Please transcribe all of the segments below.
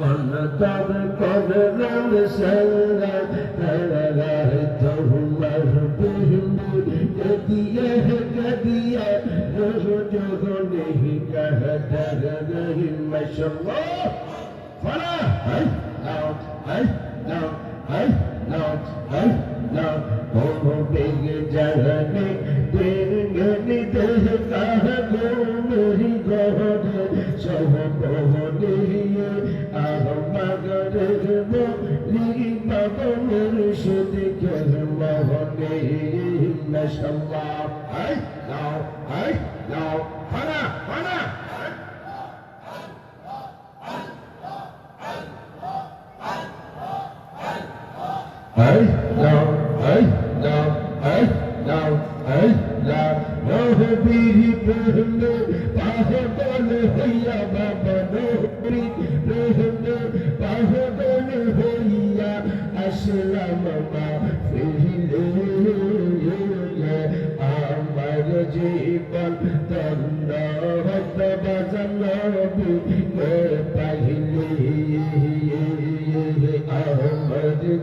منتب قبل السنة فلعتهم بهم كدية كدية نرجعني كهدرنهم ما شاء الله فلا هاي نعم هاي نعم هاي نعم هاي نعم قوموا بيجي جهني ديني دهكاه قوموا মাশাআল্লাহ হাই নাও হাই নাও hana হানা Hey, no, hey, no, hey, no, hey, no, no, biri prehne, pahe bole hoya baba no biri prehne, pahe bole hoya ashla mama.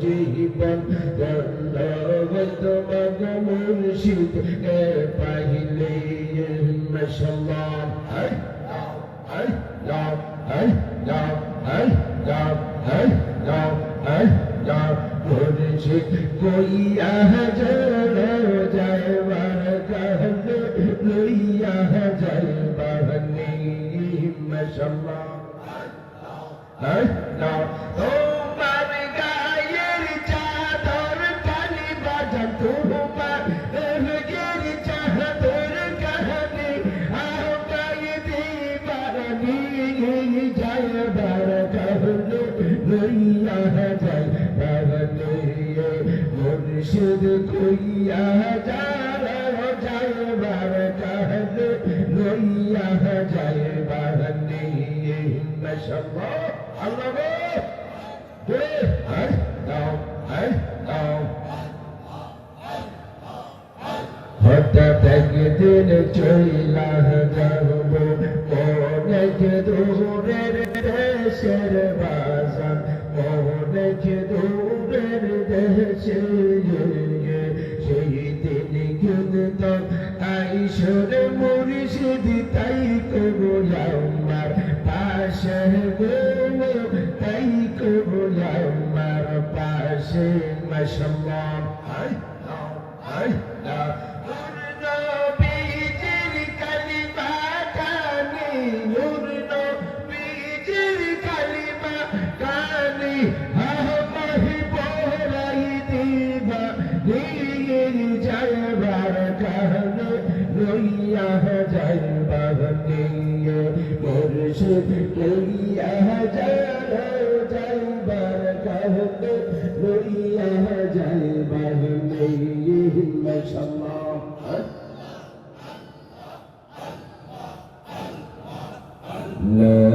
জীবন দণ্ডবত মগ মুর্শিদ এ পাহিলে মশলাম হর হর রাম হর রাম হর রাম হর রাম হর রাম মুর্শিদ কই illallah La ilaha তোমার গায়ের চাদর পানি বাজা, তোমার দেহের চাদর কাহানি আর গায়ে দিবার নিয়ে যায় বার কাহলে লইয়া যায় বার দিয়ে মুর্শিদ কইয়া যায়। Allah, Allah'a de ay dav ay dav Hatta tekdin çeylah davul Konek durer de serbazan Konek durer de seyyir Şehidin günden ay şöyle গো তাই করো আমার পাশে মাশাল্লাহ হাই হাই নাও মুর্শিদ লইয়া যাও যাইবার কাহনে লইয়া যাইবার নিয়ে মাশাআল্লাহ لا